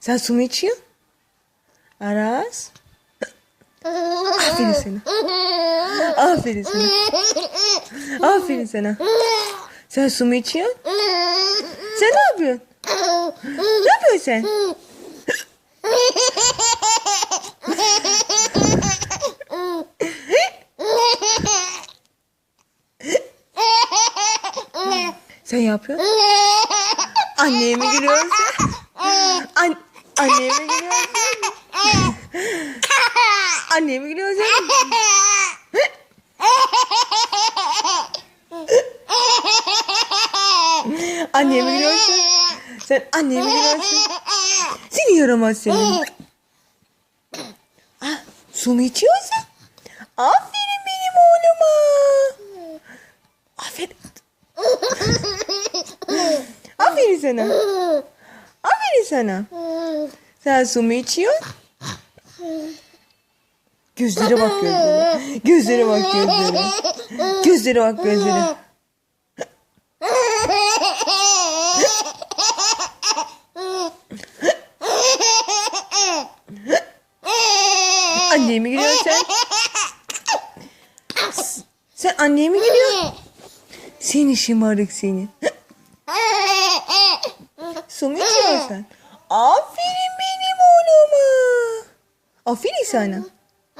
Sen su mu içiyorsun? Aras. Aferin sana. Aferin sana. Aferin sana. Sen su mu içiyorsun? Sen ne yapıyorsun? Ne yapıyorsun sen? Sen yapıyorsun. Anneye mi gülüyorsun sen? An anneye mi gülüyorsun sen? Anneye mi gülüyorsun sen? Anneye mi gülüyorsun? Sen anneye mi gülüyorsun? Seni yaramaz seni. Ah, su mu içiyorsun? Aferin benim oğluma. Aferin. Aferin sana. Aferin sana. Sen su mu içiyorsun? Gözlere bak gözlere. Gözlere bak gözlere. Gözlere bak gözlere. Anneye mi gülüyorsun sen? Sen anneye mi gülüyorsun? Seni şımarık seni. Su mu içiyorsun sen? Aferin benim oğluma. Aferin sana.